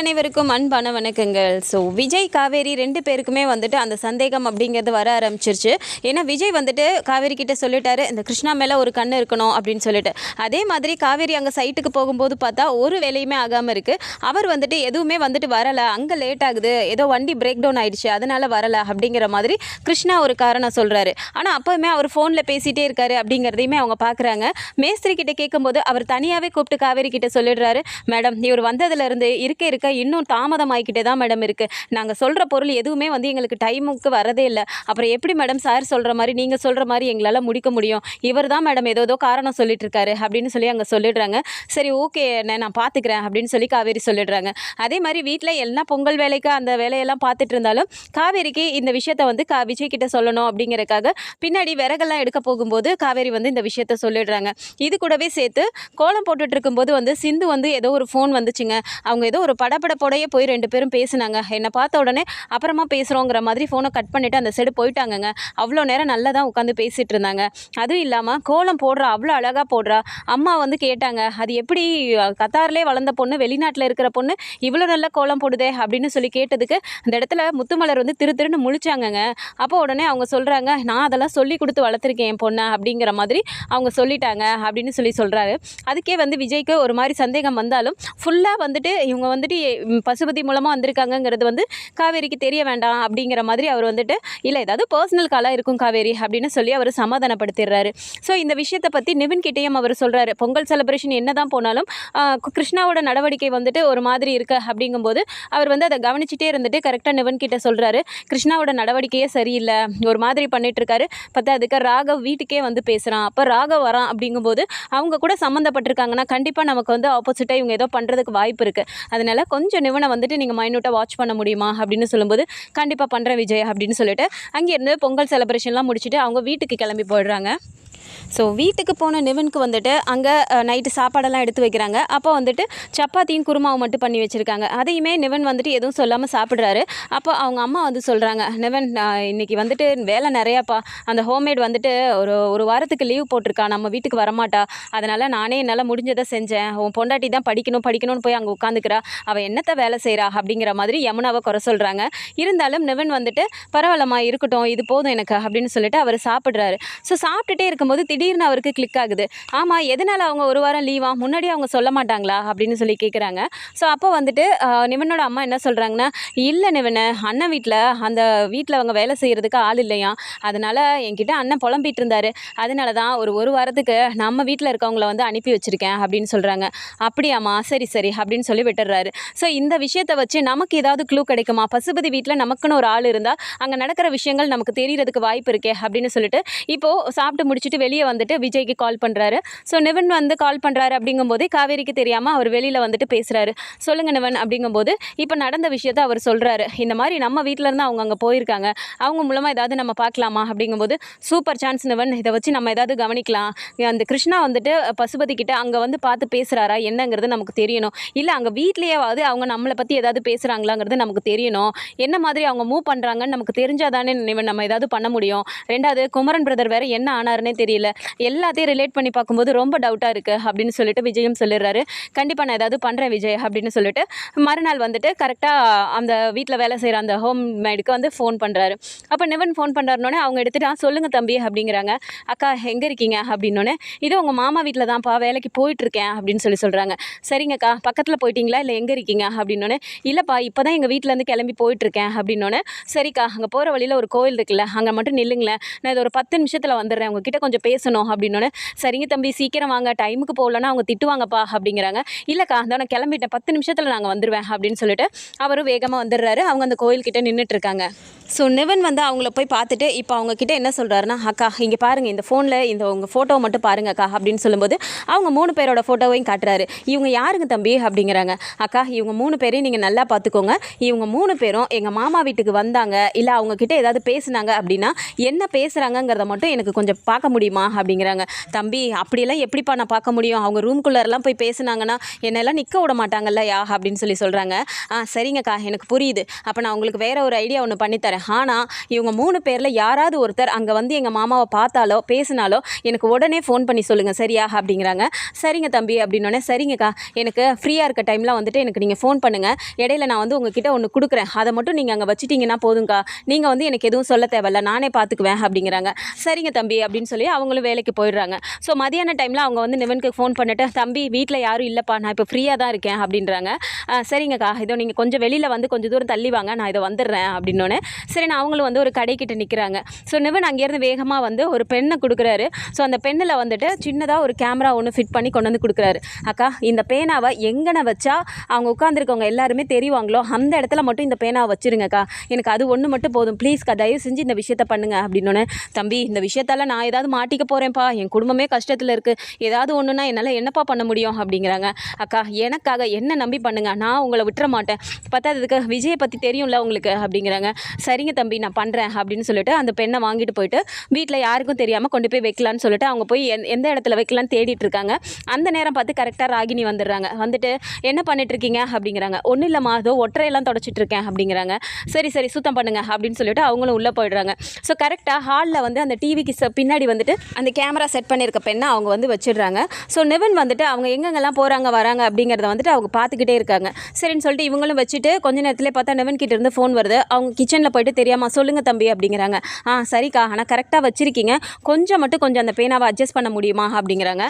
அனைவருக்கும் அன்பான வணக்கங்கள். ஸோ விஜய் காவேரி ரெண்டு பேருக்குமே வந்துட்டு அந்த சந்தேகம் அப்படிங்கிறது வர ஆரம்பிச்சிருச்சு. ஏன்னா விஜய் வந்துட்டு காவேரி கிட்ட சொல்லிட்டாரு இந்த கிருஷ்ணா மேலே ஒரு கண்ணு இருக்கணும் அப்படின்னு சொல்லிட்டு. அதே மாதிரி காவேரி அங்கே சைட்டுக்கு போகும்போது பார்த்தா ஒரு வேலையுமே ஆகாமல் இருக்குது அவர் வந்துட்டு எதுவுமே வந்துட்டு வரலை. அங்கே லேட் ஆகுது. ஏதோ வண்டி பிரேக் டவுன் ஆயிடுச்சு. அதனால் வரலை அப்படிங்கிற மாதிரி கிருஷ்ணா ஒரு காரணம் சொல்கிறாரு ஆனால் அப்போவுமே அவர் ஃபோனில் பேசிகிட்டே இருக்காரு அப்படிங்கிறதையுமே அவங்க பார்க்குறாங்க மேஸ்திரி கிட்ட கேட்கும்போது அவர் தனியாகவே கூப்பிட்டு காவேரி கிட்ட சொல்லிடுறாரு மேடம் இவர் வந்ததுலேருந்து இருக்க இருக்க இன்னும் தாமதமாகிக்கிட்டே தான் மேடம் இருக்குது நாங்கள் சொல்கிற பொருள் எதுவுமே வந்து எங்களுக்கு டைமுக்கு வரதே இல்லை. அப்புறம் எப்படி மேடம் சார் சொல்கிற மாதிரி நீங்கள் சொல்கிற மாதிரி எங்களால் முடிக்க முடியும். இவர் தான் மேடம் ஏதோ ஏதோ காரணம் சொல்லிட்டு இருக்காரு அப்படின்னு சொல்லி அங்கே சொல்லிடுறாங்க. சரி ஓகே நான் பார்த்துக்கிறேன் அப்படின்னு சொல்லி காவேரி சொல்லிடுறாங்க. அதே மாதிரி வீட்டில் எல்லாம் பொங்கல் வேலைக்கு அந்த வேலையெல்லாம் பார்த்துட்டு இருந்தாலும் காவேரிக்கு இந்த விஷயத்த வந்து கா விஜய் கிட்ட சொல்லணும் அப்படிங்கிறக்காக பின்னாடி விறகெல்லாம் எடுக்க போகும்போது காவேரி வந்து இந்த விஷயத்த சொல்லிடுறாங்க. இது கூடவே சேர்த்து கோலம் போட்டுட்டு இருக்கும்போது வந்து சிந்து வந்து ஏதோ ஒரு ஃபோன் வந்துச்சுங்க. அவங்க ஏதோ ஒரு படபடப்போடையே போய் ரெண்டு பேரும் பேசுனாங்க. என்னை பார்த்த உடனே அப்புறமா பேசுகிறோங்கிற மாதிரி ஃபோனை கட் பண்ணிவிட்டு அந்த சைடு போயிட்டாங்கங்க. அவ்வளோ நேரம் நல்லா தான் உட்காந்து பேசிகிட்டு இருந்தாங்க. அதுவும் இல்லாமல் கோலம் போடுறா அவ்வளோ அழகாக போடுறா. அம்மா வந்து கேட்டாங்க அது எப்படி அஹ், கத்தார்லே வளர்ந்த பொண்ணு வெளிநாட்டில் இருக்கிற பொண்ணு இவ்வளோ நல்ல கோலம் போடுதே? அப்படின்னு சொல்லி கேட்டதுக்கு அந்த இடத்துல முத்துமலர் வந்து திரு திருன்னு முழிச்சாங்கங்க. அப்போ உடனே அவங்க சொல்கிறாங்க நான் அதெல்லாம் சொல்லி கொடுத்து வளர்த்துருக்கேன் என் பொண்ணை அப்படிங்கிற மாதிரி அவங்க சொல்லிட்டாங்க அப்படின்னு சொல்லி சொல்கிறாரு அதுக்கே வந்து விஜய்க்கு ஒரு மாதிரி சந்தேகம் வந்தாலும் ஃபுல்லாக வந்துட்டு இவங்க வந்துட்டு பசுபதி மூலமாக வந்திருக்காங்கங்கிறது வந்து காவேரிக்கு தெரிய வேண்டாம் அப்படிங்கிற மாதிரி அவர் வந்துட்டு இல்லை ஏதாவது பர்சனல் காலாக இருக்கும் காவேரி அப்படின்னு சொல்லி அவர் சமாதானப்படுத்திடுறாரு. ஸோ இந்த விஷயத்தை பற்றி நிவின் கிட்டேயும் அவர் சொல்கிறாரு பொங்கல் செலிப்ரேஷன் என்ன தான் போனாலும் கிருஷ்ணாவோட நடவடிக்கை வந்துட்டு ஒரு மாதிரி இருக்கு அப்படிங்கும்போது அவர் வந்து அதை கவனிச்சுட்டே இருந்துட்டு கரெக்டாக நிவன் கிட்ட சொல்கிறாரு கிருஷ்ணாவோட நடவடிக்கையே சரியில்லை. ஒரு மாதிரி பண்ணிட்டு இருக்காரு பார்த்தா அதுக்கு ராகவ் வீட்டுக்கே வந்து பேசுகிறான் அப்போ ராகவ் வரான் அப்படிங்கும்போது அவங்க கூட சம்மந்தப்பட்டிருக்காங்கன்னா கண்டிப்பாக நமக்கு வந்து ஆப்போசிட்டாக இவங்க ஏதோ பண்ணுறதுக்கு வாய்ப்பு இருக்குது அதனால் கொஞ்சம் கொஞ்சம் நிவனை வந்துட்டு நீங்கள் மைனூட்டாக வாட்ச் பண்ண முடியுமா அப்படின்னு சொல்லும்போது கண்டிப்பாக பண்ணுறேன் விஜய் அப்படின்னு சொல்லிட்டு அங்கேருந்து பொங்கல் செலிப்ரேஷன்லாம் முடிச்சுட்டு அவங்க வீட்டுக்கு கிளம்பி போயிடுறாங்க. ஸோ வீட்டுக்கு போன நிவனுக்கு வந்துட்டு அங்கே நைட்டு சாப்பாடெல்லாம் எடுத்து வைக்கிறாங்க. அப்போ வந்துட்டு சப்பாத்தியும் குருமாவும் மட்டும் பண்ணி வச்சுருக்காங்க. அதையுமே நிவன் வந்துட்டு எதுவும் சொல்லாமல் சாப்பிட்றாரு. அப்போ அவங்க அம்மா வந்து சொல்கிறாங்க நிவன் இன்றைக்கி வந்துட்டு வேலை நிறையாப்பா. அந்த ஹோம்மேட் வந்துட்டு ஒரு ஒரு வாரத்துக்கு லீவ் போட்டிருக்கா. நம்ம வீட்டுக்கு வரமாட்டா. அதனால் நானே என்னால் முடிஞ்சதை செஞ்சேன். உன் பொண்டாட்டி தான் படிக்கணும் படிக்கணும்னு போய் அங்கே உட்காந்துக்கிறா. அவள் என்னத்தை வேலை செய்கிறா அப்படிங்கிற மாதிரி யமுனாவை குறை சொல்கிறாங்க இருந்தாலும் நிவன் வந்துட்டு பரவாயில்லம்மா இருக்கட்டும். இது போதும் எனக்கு. அப்படின்னு சொல்லிட்டு அவர் சாப்பிட்றாரு. ஸோ சாப்பிட்டுட்டே இருக்கும் இருக்கும்போது திடீர்னு அவருக்கு கிளிக் ஆகுது. ஆமாம் எதனால் அவங்க ஒரு வாரம் லீவா முன்னாடியே அவங்க சொல்ல மாட்டாங்களா? அப்படின்னு சொல்லி கேட்குறாங்க ஸோ அப்போ வந்துட்டு நிவனோட அம்மா என்ன சொல்கிறாங்கன்னா இல்லை நிவனை அண்ணன் வீட்டில் அந்த வீட்டில் அவங்க வேலை செய்கிறதுக்கு ஆள் இல்லையா? அதனால் என்கிட்ட அண்ணன் புலம்பிட்டு இருந்தார். அதனால தான் ஒரு ஒரு வாரத்துக்கு நம்ம வீட்டில் இருக்கவங்கள வந்து அனுப்பி வச்சுருக்கேன் அப்படின்னு சொல்கிறாங்க அப்படியாம்மா சரி சரி அப்படின்னு சொல்லி விட்டுறாரு ஸோ இந்த விஷயத்தை வச்சு நமக்கு ஏதாவது க்ளூ கிடைக்குமா? பசுபதி வீட்டில் நமக்குன்னு ஒரு ஆள் இருந்தால் அங்கே நடக்கிற விஷயங்கள் நமக்கு தெரியறதுக்கு வாய்ப்பு இருக்கே அப்படின்னு சொல்லிட்டு இப்போது சாப்பிட்டு முடிச்சுட்டு வெளியே வந்துட்டு விஜய்க்கு கால் பண்ணுறாரு ஸோ நிவன் வந்து கால் பண்ணுறாரு அப்படிங்கும்போதே காவேரிக்கு தெரியாமல் அவர் வெளியில் வந்துட்டு பேசுகிறாரு சொல்லுங்கள் நிவன் அப்படிங்கும்போது இப்போ நடந்த விஷயத்த அவர் சொல்கிறாரு இந்த மாதிரி நம்ம வீட்டில் இருந்து அவங்க அங்கே போயிருக்காங்க. அவங்க மூலமாக ஏதாவது நம்ம பார்க்கலாமா அப்படிங்கும்போது சூப்பர் சான்ஸ் நிவன் இதை வச்சு நம்ம ஏதாவது கவனிக்கலாம். அந்த கிருஷ்ணா வந்துட்டு பசுபதி கிட்ட அங்கே வந்து பார்த்து பேசுகிறாரா என்னங்கிறது நமக்கு தெரியணும். இல்லை அங்கே வீட்லேயாவது அவங்க நம்மளை பற்றி ஏதாவது பேசுகிறாங்களாங்கிறது நமக்கு தெரியணும். என்ன மாதிரி அவங்க மூவ் பண்ணுறாங்கன்னு நமக்கு தெரிஞ்சால் தானே நிவன் நம்ம ஏதாவது பண்ண முடியும். ரெண்டாவது குமரன் பிரதர் வேறு என்ன ஆனாருன்னே தெரியும் தெரியல. எல்லாத்தையும் ரிலேட் பண்ணி பார்க்கும்போது ரொம்ப டவுட்டாக இருக்குது அப்படின்னு சொல்லிட்டு விஜயும் சொல்லிடுறாரு. கண்டிப்பாக நான் ஏதாவது பண்ணுறேன் விஜய் அப்படின்னு சொல்லிட்டு மறுநாள் வந்துட்டு கரெக்டாக அந்த வீட்டில் வேலை செய்கிற அந்த ஹோம் மேடுக்கு வந்து ஃபோன் பண்ணுறாரு அப்போ நிவன் ஃபோன் பண்ணுறாருனோடனே அவங்க எடுத்துகிட்டு சொல்லுங்கள் சொல்லுங்க தம்பி அப்படிங்கிறாங்க. அக்கா எங்கே இருக்கீங்க? அப்படின்னோடனே இது உங்கள் மாமா வீட்டில் தான்ப்பா வேலைக்கு போயிட்டுருக்கேன் அப்படின்னு சொல்லி சொல்கிறாங்க சரிங்கக்கா பக்கத்தில் போயிட்டீங்களா? இல்லை எங்கே இருக்கீங்க? அப்படின்னோடனே இல்லைப்பா இப்போ தான் எங்கள் வீட்டிலேருந்து கிளம்பி போயிட்டுருக்கேன் அப்படின்னோடனே சரிக்கா அங்கே போகிற வழியில் ஒரு கோயில் இருக்குல்ல அங்கே மட்டும் நில்லுங்களேன். நான் இது ஒரு பத்து நிமிஷத்தில் வந்துடுறேன். உங்ககிட்ட கொஞ்சம் பேசணும் அப்படின்னோடனே சரிங்க தம்பி சீக்கிரம் வாங்க டைமுக்கு போகலன்னா அவங்க திட்டுவாங்கப்பா அப்படிங்கிறாங்க. இல்லைக்கா அந்த நான் கிளம்பிட்டேன் பத்து நிமிஷத்தில் நாங்கள் வந்துடுவேன் அப்படின்னு சொல்லிட்டு அவரும் வேகமாக வந்துடுறாரு. அவங்க அந்த கோயில்கிட்ட நின்றுட்டு இருக்காங்க ஸோ நிவன் வந்து அவங்கள போய் பார்த்துட்டு இப்போ அவங்கக்கிட்ட என்ன சொல்கிறாருன்னா அக்கா இங்கே பாருங்கள் இந்த ஃபோனில் இந்த உங்கள் ஃபோட்டோவை மட்டும் பாருங்க அக்கா அப்படின்னு சொல்லும்போது அவங்க மூணு பேரோட ஃபோட்டோவையும் காட்டுறாரு. இவங்க யாருங்க தம்பி? அப்படிங்கிறாங்க. அக்கா இவங்க மூணு பேரையும் நீங்கள் நல்லா பார்த்துக்கோங்க. இவங்க மூணு பேரும் எங்கள் மாமா வீட்டுக்கு வந்தாங்க. இல்லை அவங்கக்கிட்ட ஏதாவது பேசுனாங்க அப்படின்னா என்ன பேசுகிறாங்கங்கிறத மட்டும் எனக்கு கொஞ்சம் பார்க்க முடியுமா? முடியுமா அப்படிங்கிறாங்க. தம்பி அப்படியெல்லாம் எப்படிப்பா நான் பார்க்க முடியும்? அவங்க ரூம்குள்ளரெல்லாம் போய் பேசுனாங்கன்னா என்னெல்லாம் நிற்க விட மாட்டாங்கல்ல யா? அப்படின்னு சொல்லி சொல்கிறாங்க ஆ சரிங்கக்கா எனக்கு புரியுது. அப்போ நான் உங்களுக்கு வேறு ஒரு ஐடியா ஒன்று பண்ணித்தரேன் ஆனால் இவங்க மூணு பேரில் யாராவது ஒருத்தர் அங்கே வந்து எங்கள் மாமாவை பார்த்தாலோ பேசினாலோ எனக்கு உடனே ஃபோன் பண்ணி சொல்லுங்கள் சரியா? அப்படிங்கிறாங்க. சரிங்க தம்பி அப்படின்னோடனே சரிங்கக்கா எனக்கு ஃப்ரீயாக இருக்க டைமில் வந்துட்டு எனக்கு நீங்கள் ஃபோன் பண்ணுங்கள் இடையில நான் வந்து உங்ககிட்ட ஒன்று கொடுக்குறேன். அதை மட்டும் நீங்கள் அங்கே வச்சுட்டிங்கன்னா போதும்க்கா. நீங்கள் வந்து எனக்கு எதுவும் சொல்ல தேவையில்ல. நானே பார்த்துக்குவேன் அப்படிங்கிறாங்க. சரிங்க தம்பி அப்படின்னு சொல்லி அவங்களும் வேலைக்கு போயிடுறாங்க. ஸோ மதியான டைமில் அவங்க வந்து நிவனுக்கு ஃபோன் பண்ணிட்டு தம்பி வீட்டில் யாரும் இல்லைப்பா நான் இப்போ ஃப்ரீயாக தான் இருக்கேன் அப்படின்றாங்க. சரிங்கக்கா. இதோ நீங்கள் கொஞ்சம் வெளியில் வந்து கொஞ்சம் தூரம் தள்ளி வாங்க. நான் இதை வந்துடுறேன் அப்படின்னோடனே சரி நான் அவங்களும் வந்து ஒரு கடைக்கிட்ட நிற்கிறாங்க ஸோ நிவன் அங்கேருந்து வேகமாக வந்து ஒரு பெண்ணை கொடுக்குறாரு. ஸோ அந்த பெண்ணில் வந்துட்டு சின்னதாக ஒரு கேமரா ஒன்று ஃபிட் பண்ணி கொண்டு வந்து கொடுக்குறாரு. அக்கா இந்த பேனாவை எங்கன வச்சா அவங்க உட்காந்துருக்கவங்க எல்லாருமே தெரிவாங்களோ? அந்த இடத்துல மட்டும் இந்த பேனாவை வச்சுருங்கக்கா. எனக்கு அது ஒன்று மட்டும் போதும். ப்ளீஸ்க்கா தயவு செஞ்சு இந்த விஷயத்த பண்ணுங்க அப்படின்னோடனே தம்பி இந்த விஷயத்தால் நான் ஏதாவது மாட்டிக்க போகிறேன்ப்பா என் குடும்பமே கஷ்டத்தில் இருக்குது ஏதாவது ஒன்றுனா என்னால் என்னப்பா பண்ண முடியும்? அப்படிங்கிறாங்க. அக்கா எனக்காக என்ன நம்பி பண்ணுங்க? நான் உங்களை விட்டுற மாட்டேன். பத்தாததுக்கு விஜயை பற்றி தெரியும்ல உங்களுக்கு? அப்படிங்கிறாங்க. சரிங்க தம்பி நான் பண்ணுறேன் அப்படின்னு சொல்லிட்டு அந்த பெண்ணை வாங்கிட்டு போயிட்டு வீட்டில் யாருக்கும் தெரியாமல் கொண்டு போய் வைக்கலான்னு சொல்லிட்டு அவங்க போய் எந் எந்த இடத்துல வைக்கலான்னு தேடிட்டு இருக்காங்க. அந்த நேரம் பார்த்து கரெக்டாக ராகினி வந்துடுறாங்க. வந்துட்டு என்ன பண்ணிட்டு இருக்கீங்க? அப்படிங்கிறாங்க. ஒன்றும் இல்லைம்மா. அதோ ஒற்றையெல்லாம் தொடச்சிட்டு இருக்கேன். அப்படிங்கிறாங்க. சரி சரி சுத்தம் பண்ணுங்க. அப்படின்னு சொல்லிட்டு அவங்களும் உள்ளே போயிடுறாங்க. ஸோ கரெக்டாக ஹாலில் வந்து அந்த டிவிக்கு பின்னாடி வந்துட்டு அந்த கேமரா செட் பண்ணியிருக்க பெண்ணை அவங்க வந்து வச்சிடுறாங்க. ஸோ நிவன் வந்துட்டு அவங்க எங்கெங்கெல்லாம் போகிறாங்க வராங்க அப்படிங்கிறத வந்துட்டு அவங்க பார்த்துக்கிட்டே இருக்காங்க. சரின்னு சொல்லிட்டு இவங்களும் வச்சுட்டு கொஞ்ச நேரத்திலே பார்த்தா நிவன் கிட்ட இருந்து ஃபோன் வருது. அவங்க கிச்சனில் போயிட்டு தெரியாமல் சொல்லுங்கள் தம்பி அப்படிங்கிறாங்க. ஆ சரிக்கா. ஆனால் கரெக்டாக வச்சிருக்கீங்க. கொஞ்சம் மட்டும் கொஞ்சம் அந்த பேனாவை அட்ஜஸ்ட் பண்ண முடியுமா? அப்படிங்கிறாங்க.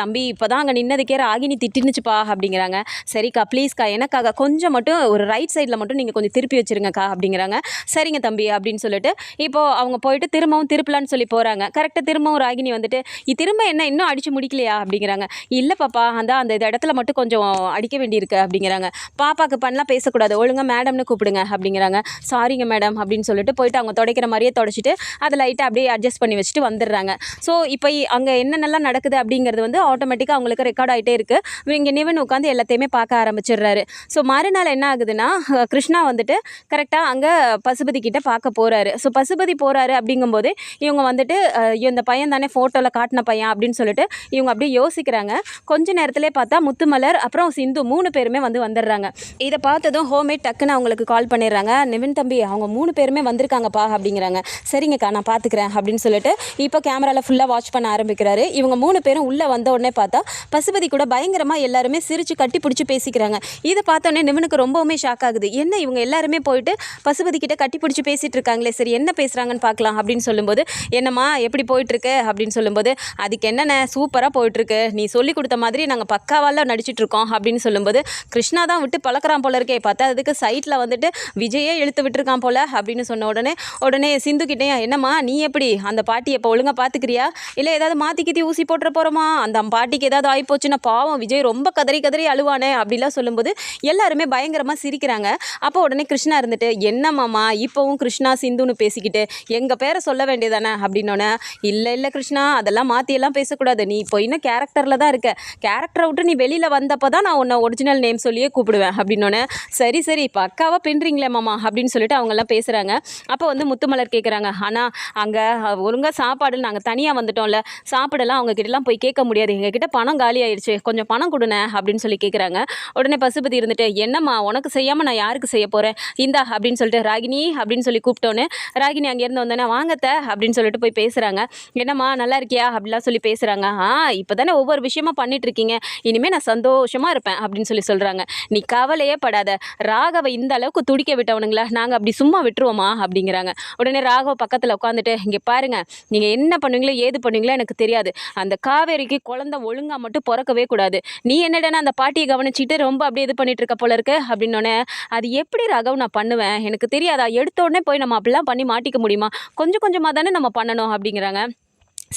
தம்பி இப்போ தான் அங்கே நின்னதுக்கே ராகினி திட்டினுச்சுப்பா அப்படிங்கிறாங்க. சரிக்கா ப்ளீஸ்க்கா எனக்காக கொஞ்சம் மட்டும் ஒரு ரைட் சைடில் மட்டும் நீங்கள் கொஞ்சம் திருப்பி வச்சிருங்கக்கா அப்படிங்கிறாங்க. சரிங்க தம்பி அப்படின்னு சொல்லிட்டு இப்போது அவங்க போயிட்டு திரும்பவும் திருப்பலான்னு சொல்லி போகிறாங்க கரெக்டாக திரும்பவும் ராகினி வந்துட்டு "இ- திரும்ப என்ன இன்னும் அடிச்சு முடிக்கலையா? அப்படிங்கிறாங்க. இல்லை பாப்பா அந்த அந்த இது இடத்துல மட்டும் கொஞ்சம் அடிக்க வேண்டியிருக்கு அப்படிங்கிறாங்க. பாப்பாக்கு பண்ணலாம் பேசக்கூடாது ஒழுங்காக மேடம்னு கூப்பிடுங்க அப்படிங்கிறாங்க. சாரிங்க மேடம் அப்படின்னு சொல்லிட்டு போயிட்டு அவங்க துடைக்கிற மாதிரியே தொடச்சிட்டு அதை லைட்டாக அப்படியே அட்ஜஸ்ட் பண்ணி வச்சுட்டு வந்துடுறாங்க. ஸோ இப்போ அங்கே என்னென்னலாம் நடக்குது அப்படிங்கிறது வந்து ஆட்டோமேட்டிக்காக அவங்களுக்கு ரெக்கார்ட் ஆகிட்டே இருக்குது இங்கே நிவன் உட்காந்து எல்லாத்தையுமே பார்க்க ஆரம்பிச்சிடுறாரு. ஸோ மறுநாள் என்ன ஆகுதுன்னா கிருஷ்ணா வந்துட்டு கரெக்டாக அங்கே பசுபதி கிட்ட பார்க்க போகிறாரு ஸோ பசுபதி போகிறாரு அப்படிங்கும்போது இவங்க வந்துட்டு இந்த இந்த பையன் தானே ஃபோட்டோவில் காட்டின பையன் அப்படின்னு சொல்லிட்டு இவங்க அப்படியே யோசிக்கிறாங்க. கொஞ்ச நேரத்திலே பார்த்தா முத்துமலர் அப்புறம் சிந்து மூணு பேருமே வந்து வந்துடுறாங்க. இதை பார்த்ததும் ஹோம்மேட் டக்குன்னு அவங்களுக்கு கால் பண்ணிடுறாங்க. நிவின் தம்பி அவங்க மூணு பேருமே வந்திருக்காங்கப்பா அப்படிங்கிறாங்க. சரிங்கக்கா நான் பார்த்துக்கிறேன் அப்படின்னு சொல்லிட்டு இப்போ கேமராவில் ஃபுல்லாக வாட்ச் பண்ண ஆரம்பிக்கிறாரு. இவங்க மூணு பேரும் உள்ளே வந்த உடனே பார்த்தா பசுபதி கூட பயங்கரமாக எல்லாருமே சிரித்து கட்டி பிடிச்சி பேசிக்கிறாங்க. இதை பார்த்தோன்னே நிவனுக்கு ரொம்பவுமே ஷாக் ஆகுது. என்ன இவங்க எல்லாருமே போயிட்டு பசுபதி கிட்ட கட்டி பிடிச்சி பேசிகிட்டு இருக்காங்களே சரி என்ன பேசுகிறாங்கன்னு பார்க்கலாம் அப்படின்னு சொல்லும்போது என்னம்மா எப்படி போயிட்டு இருக்கு அப்படின்னு சொல்லும்போது அதுக்கு என்னென்ன? சூப்பராக போயிட்டுருக்கு. நீ சொல்லி கொடுத்த மாதிரி நாங்கள் பக்காவால நடிச்சிட்ருக்கோம் அப்படின்னு சொல்லும்போது கிருஷ்ணா தான் விட்டு பழக்கிறான் போல இருக்கே. பார்த்தா அதுக்கு சைட்டில் வந்துட்டு விஜயே இழுத்து விட்டுருக்கான் போல. அப்படின்னு சொன்ன உடனே உடனே சிந்து என்னம்மா நீ எப்படி? அந்த பாட்டியை இப்போ ஒழுங்காக பார்த்துக்கிறியா இல்லை ஏதாவது மாற்றி கித்தி ஊசி போட்டுற போகிறோமா அந்த பாட்டிக்கு ஏதாவது ஆகிப்போச்சுன்னா பாவம் விஜய் ரொம்ப கதறி கதறி அழுவானே. அப்படிலாம் சொல்லும்போது எல்லாருமே பயங்கரமாக சிரிக்கிறாங்க. அப்போ உடனே கிருஷ்ணா இருந்துட்டு என்னம்மாம்மா இப்போவும் கிருஷ்ணா சிந்துன்னு பேசிக்கிட்டு எங்கள் பேரை சொல்ல வேண்டியதானே? அப்படின்னோடனே இல்லை இல்லை இல்லை கிருஷ்ணா அதெல்லாம் மாற்றியெல்லாம் பேசக்கூடாது. நீ இப்போ இன்னும் கேரக்டரில் தான் இருக்க. கேரக்டரை விட்டு நீ வெளியில் வந்தப்போ தான் நான் உன்னை ஒரிஜினல் நேம் சொல்லியே கூப்பிடுவேன் அப்படின்னோடனே சரி சரி இப்போ அக்காவாக பின்றீங்களே மாமா அப்படின்னு சொல்லிட்டு அவங்கெல்லாம் பேசுகிறாங்க அப்போ வந்து முத்துமலர் கேட்குறாங்க ஆனால் அங்கே ஒழுங்காக சாப்பாடு நாங்கள் தனியாக வந்துட்டோம்ல. சாப்பிடலாம் அவங்க கிட்டலாம் போய் கேட்க முடியாது. எங்ககிட்ட பணம் காலி ஆயிடுச்சு கொஞ்சம் பணம் கொடுண்ணே அப்படின்னு சொல்லி கேட்குறாங்க உடனே பசுபதி இருந்துட்டு என்னம்மா உனக்கு செய்யாமல் நான் யாருக்கு செய்ய போகிறேன் இந்தா அப்படின்னு சொல்லிட்டு ராகினி அப்படின்னு சொல்லி கூப்பிட்டோன்னே ராகினி அங்கேருந்து வந்தோன்னே வாங்கத்த அப்படின்னு சொல்லிட்டு போய் பேசுகிறாங்க என்னம்மா நல்லா இருக்கியா? அப்படிலாம் சொல்லி பேசுகிறாங்க ஆ இப்போ தானே ஒவ்வொரு விஷயமா பண்ணிட்டு இருக்கீங்க இனிமேல் நான் சந்தோஷமாக இருப்பேன் அப்படின்னு சொல்லி சொல்கிறாங்க நீ கவலையே படாத. ராகவை இந்த அளவுக்கு துடிக்க விட்டவனுங்களா? நாங்கள் அப்படி சும்மா விட்டுருவோமா? அப்படிங்கிறாங்க. உடனே ராகவ பக்கத்தில் உட்காந்துட்டு இங்கே பாருங்கள் நீங்கள் என்ன பண்ணுவீங்களோ ஏது பண்ணுவீங்களோ எனக்கு தெரியாது. அந்த காவேரிக்கு குழந்தை ஒழுங்கா மட்டும் பிறக்கவே கூடாது. நீ என்னடனா அந்த பாட்டியை கவனிச்சிட்டு ரொம்ப அப்படியே இது பண்ணிட்டு இருக்க போல இருக்கு? அப்படின்னோடனே அது எப்படி ராகவ் நான் பண்ணுவேன்? எனக்கு தெரியாதா? எடுத்த உடனே போய் நம்ம அப்படிலாம் பண்ணி மாட்டிக்க முடியுமா? கொஞ்சம் கொஞ்சமாக தானே நம்ம பண்ணணும் அப்படிங்கிறாங்க.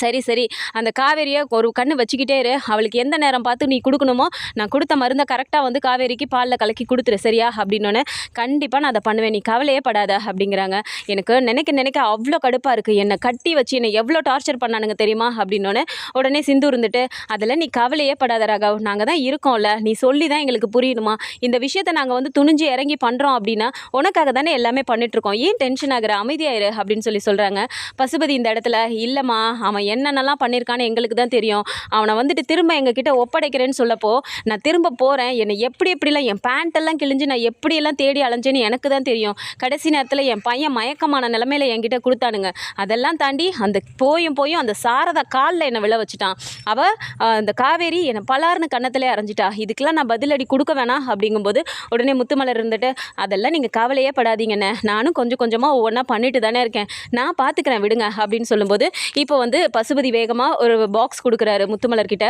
சரி சரி. அந்த காவேரியை ஒரு கண்ணு வச்சுக்கிட்டே இரு. அவளுக்கு எந்த நேரம் பார்த்து நீ கொடுக்கணுமோ நான் கொடுத்த மருந்தை கரெக்டாக வந்து காவேரிக்கு பாலில் கலக்கி கொடுத்துரு சரியா? அப்படின்னோடனே கண்டிப்பாக நான் அதை பண்ணுவேன். நீ கவலையே படாத அப்படிங்கிறாங்க. எனக்கு நினைக்க நினைக்க அவ்வளோ கடுப்பாக இருக்குது என்னை கட்டி வச்சு என்னை எவ்வளோ டார்ச்சர் பண்ணானுங்க தெரியுமா? அப்படின்னோடனே உடனே சிந்து இருந்துட்டு அதில் நீ கவலையே படாத ராகவ். நாங்கள் தான் இருக்கோம்ல. நீ சொல்லி தான் எங்களுக்கு புரியணுமா இந்த விஷயத்தை நாங்கள் வந்து துணிஞ்சு இறங்கி பண்ணுறோம் அப்படின்னா உனக்காக தானே எல்லாமே பண்ணிட்டுருக்கோம் ஏன் டென்ஷன் ஆகிற? அமைதியாயிரு அப்படின்னு சொல்லி சொல்கிறாங்க பசுபதி இந்த இடத்துல இல்லைம்மா அவன் அவன் என்னென்னலாம் பண்ணியிருக்கான்னு எங்களுக்கு தான் தெரியும். அவனை வந்துட்டு திரும்ப எங்ககிட்ட ஒப்படைக்கிறேன்னு சொல்லப்போ நான் திரும்ப போகிறேன் என்னை எப்படி எப்படிலாம் என் பேண்ட்டெல்லாம் கிழிஞ்சு நான் எப்படியெல்லாம் தேடி அலைஞ்சேன்னு எனக்கு தான் தெரியும். கடைசி நேரத்தில் என் பையன் மயக்கமான நிலமையில என்கிட்ட கொடுத்தானுங்க. அதெல்லாம் தாண்டி அந்த போயும் போயும் அந்த சாரதா காலில் என்னை விழ வச்சுட்டான். அவள் அந்த காவேரி என்னை பலார்னு கன்னத்திலே அரைஞ்சிட்டா. இதுக்கெல்லாம் நான் பதிலடி கொடுக்க வேணாம் அப்படிங்கும்போது உடனே முத்துமலர் இருந்துட்டு அதெல்லாம் நீங்கள் கவலையே படாதீங்கண்ணே. நானும் கொஞ்சம் கொஞ்சமாக ஒவ்வொன்றா பண்ணிட்டு தானே இருக்கேன். நான் பார்த்துக்கிறேன் விடுங்க. அப்படின்னு சொல்லும்போது இப்போ வந்து பசுபதி வேகமாக ஒரு பாக்ஸ் கொடுக்குறாரு முத்துமலர்கிட்ட.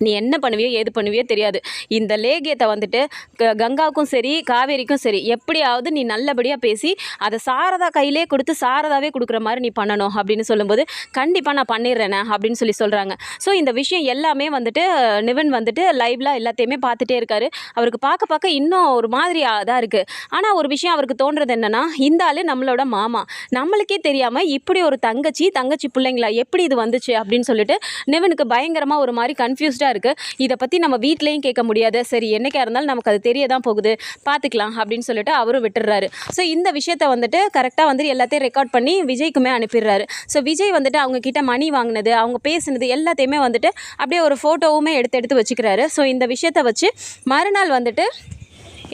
நீ என்ன பண்ணுவியோ ஏது பண்ணுவியோ தெரியாது. இந்த லேகியத்தை வந்துட்டு க- கங்காவுக்கும் சரி காவேரிக்கும் சரி எப்படியாவது நீ நல்லபடியாக பேசி அதை சாரதா கையிலே கொடுத்து சாரதாவே கொடுக்குற மாதிரி நீ பண்ணணும் அப்படின்னு சொல்லும்போது கண்டிப்பாக நான் பண்ணிடுறேனே அப்படின்னு சொல்லி சொல்கிறாங்க ஸோ இந்த விஷயம் எல்லாமே வந்துட்டு நிவன் வந்துட்டு லைவ்ல எல்லாத்தையுமே பார்த்துட்டே இருக்காரு. அவருக்கு பார்க்க பார்க்க இன்னும் ஒரு மாதிரி தான் இருக்குது ஆனால் ஒரு விஷயம் அவருக்கு தோன்றது என்னென்னா இந்த ஆள் நம்மளோட மாமா. நம்மளுக்கே தெரியாமல் இப்படி ஒரு தங்கச்சி தங்கச்சி பிள்ளைங்களா எப்படி இது வந்துச்சு அப்படின்னு சொல்லிட்டு நிவனுக்கு பயங்கரமாக ஒரு மாதிரி கன்ஃபியூஸ்டாக இருக்குது இதை பற்றி நம்ம வீட்லேயும் கேட்க முடியாது. சரி என்னைக்கா இருந்தாலும் நமக்கு அது தெரிய தான் போகுது. பார்த்துக்கலாம் அப்படின்னு சொல்லிட்டு அவரும் விட்டுடுறாரு ஸோ இந்த விஷயத்த வந்துட்டு கரெக்டாக வந்துட்டு எல்லாத்தையும் ரெக்கார்ட் பண்ணி விஜய்க்குமே அனுப்பிடுறாரு. ஸோ விஜய் வந்துட்டு அவங்க கிட்ட மணி வாங்கினது அவங்க பேசுனது எல்லாத்தையுமே வந்துட்டு அப்படியே ஒரு ஃபோட்டோவுமே எடுத்து எடுத்து வச்சுக்கிறாரு. ஸோ இந்த விஷயத்த வச்சு மறுநாள் வந்துட்டு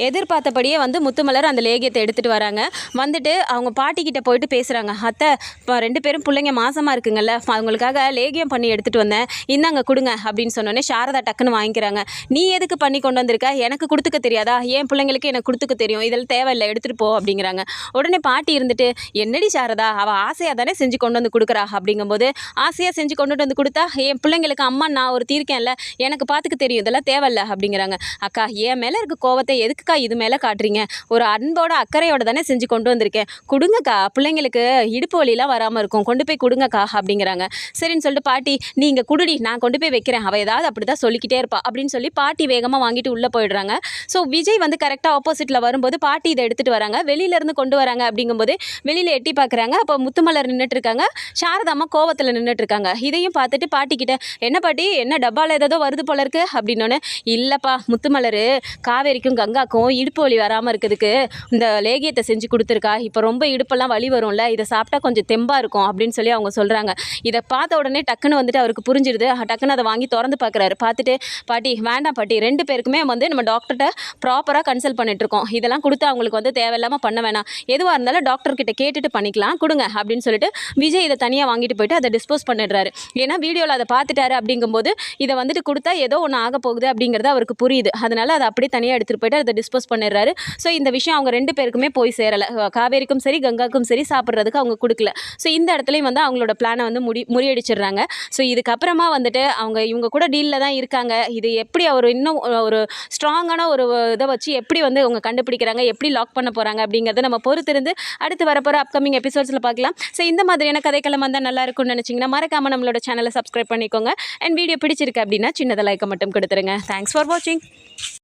எதிர்பார்த்தபடியே வந்து முத்துமலர் அந்த லேகியத்தை எடுத்துகிட்டு வராங்க. வந்துட்டு அவங்க பாட்டிக்கிட்ட போயிட்டு பேசுகிறாங்க அத்தை இப்போ ரெண்டு பேரும் பிள்ளைங்க மாசமாக இருக்குங்கல்ல அவங்களுக்காக லேகியம் பண்ணி எடுத்துகிட்டு வந்தேன். இந்தாங்க கொடுங்க அப்படின்னு சொன்னோடனே சாரதா டக்குன்னு வாங்கிக்கிறாங்க. நீ எதுக்கு பண்ணி கொண்டு வந்திருக்க? எனக்கு கொடுத்துக்க தெரியாதா? என் பிள்ளைங்களுக்கு எனக்கு கொடுத்துக்க தெரியும்? இதெல்லாம் தேவையில்லை எடுத்துகிட்டு போ அப்படிங்கிறாங்க. உடனே பாட்டி இருந்துட்டு என்னடி சாரதா அவள் ஆசையாக தானே செஞ்சு கொண்டு வந்து கொடுக்குறா அப்படிங்கும்போது ஆசையாக செஞ்சு கொண்டுட்டு வந்து கொடுத்தா என் பிள்ளைங்களுக்கு அம்மா நான் ஒரு தீர்க்கேன்ல எனக்கு பார்த்துக்க தெரியும் இதெல்லாம் தேவையில்ல அப்படிங்கிறாங்க. அக்கா என் மேலே இருக்க கோவத்தை எதுக்கு எதுக்கா இது மேலே காட்டுறீங்க. ஒரு அன்போட அக்கறையோட தானே செஞ்சு கொண்டு வந்திருக்கேன். கொடுங்கக்கா பிள்ளைங்களுக்கு இடுப்பு வலிலாம் வராமல் இருக்கும். கொண்டு போய் கொடுங்கக்கா அப்படிங்கிறாங்க. சரின்னு சொல்லிட்டு பாட்டி நீங்கள் குடுடி நான் கொண்டு போய் வைக்கிறேன். அவள் ஏதாவது அப்படி தான் சொல்லிக்கிட்டே இருப்பா. அப்படின்னு சொல்லி பாட்டி வேகமாக வாங்கிட்டு உள்ளே போயிடுறாங்க. ஸோ விஜய் வந்து கரெக்டாக ஆப்போசிட்டில் வரும்போது பாட்டி இதை எடுத்துகிட்டு வராங்க. வெளியிலேருந்து கொண்டு வராங்க அப்படிங்கும்போது வெளியில் எட்டி பார்க்குறாங்க அப்போ முத்துமலர் நின்றுட்டு இருக்காங்க சாரதாம்மா கோவத்தில் நின்றுட்டு இருக்காங்க இதையும் பார்த்துட்டு பாட்டிக்கிட்ட என்ன பாட்டி? என்ன டப்பாவில் ஏதோ வருது போல இருக்கு? அப்படின்னோடனே இல்லைப்பா முத்துமலர் காவேரிக்கும் கங்காக்கும் இடுப்பு வலி வராமல் இருக்கிறதுக்கு இந்த லேகியத்தை செஞ்சு கொடுத்துருக்கா. இப்போ ரொம்ப இடுப்பெல்லாம் வலி வரும்ல. இதை சாப்பிட்டா கொஞ்சம் தெம்பாக இருக்கும் அப்படின்னு சொல்லி அவங்க சொல்கிறாங்க இதை பார்த்த உடனே டக்குன்னு வந்துட்டு அவருக்கு புரிஞ்சிடுது டக்குன்னு அதை வாங்கி திறந்து பார்க்குறாரு. பார்த்துட்டு பாட்டி வேண்டாம் பாட்டி. ரெண்டு பேருக்குமே வந்து நம்ம டாக்டர்கிட்ட ப்ராப்பராக கன்சல்ட் பண்ணிட்டு இருக்கோம். இதெல்லாம் கொடுத்து அவங்களுக்கு வந்து தேவையில்லாமல் பண்ண வேணாம். எதுவாக இருந்தாலும் டாக்டர்கிட்ட கேட்டுட்டு பண்ணிக்கலாம். கொடுங்க அப்படின்னு சொல்லிட்டு விஜய் இதை தனியாக வாங்கிட்டு போயிட்டு அதை டிஸ்போஸ் பண்ணிடுறாரு. ஏன்னா வீடியோவில் அதை பார்த்துட்டாரு அப்படிங்கும்போது இதை வந்துட்டு கொடுத்தா ஏதோ ஒன்று ஆக போகுது அப்படிங்கிறது அவருக்கு புரியுது. அதனால் அதை அப்படியே தனியாக எடுத்துகிட்டு போயிட்டு அதை டிஸ்போஸ் பண்ணிடுறாரு. ஸோ இந்த விஷயம் அவங்க ரெண்டு பேருக்குமே போய் சேரலை. காவேரிக்கும் சரி கங்காக்கும் சரி சாப்பிட்றதுக்கு அவங்க கொடுக்கல. ஸோ இந்த இடத்துலையும் வந்து அவங்களோட பிளானை வந்து முடி முறியடிச்சிடுறாங்க. ஸோ இதுக்கப்புறமா வந்துட்டு அவங்க இவங்க கூட டீலில் தான் இருக்காங்க. இது எப்படி அவர் இன்னும் ஒரு ஸ்ட்ராங்கான ஒரு இதை வச்சு எப்படி வந்து அவங்க கண்டுபிடிக்கிறாங்க எப்படி லாக் பண்ண போகிறாங்க அப்படிங்கிறத நம்ம பொறுத்திருந்து அடுத்து வரப்போகிற அப்கமிங் எபிசோட்ஸில் பார்க்கலாம். ஸோ இந்த மாதிரியான கதைக்களம் வந்தால் நல்லா இருக்கும்னு நினச்சிங்கன்னா மறக்காமல் நம்மளோட சேனலை சப்ஸ்கிரைப் பண்ணிக்கோங்க. அண்ட் வீடியோ பிடிச்சிருக்கு அப்படின்னா சின்னதாக லைக்கை மட்டும் கொடுத்துருங்க. தேங்க்ஸ் ஃபார் வாட்சிங்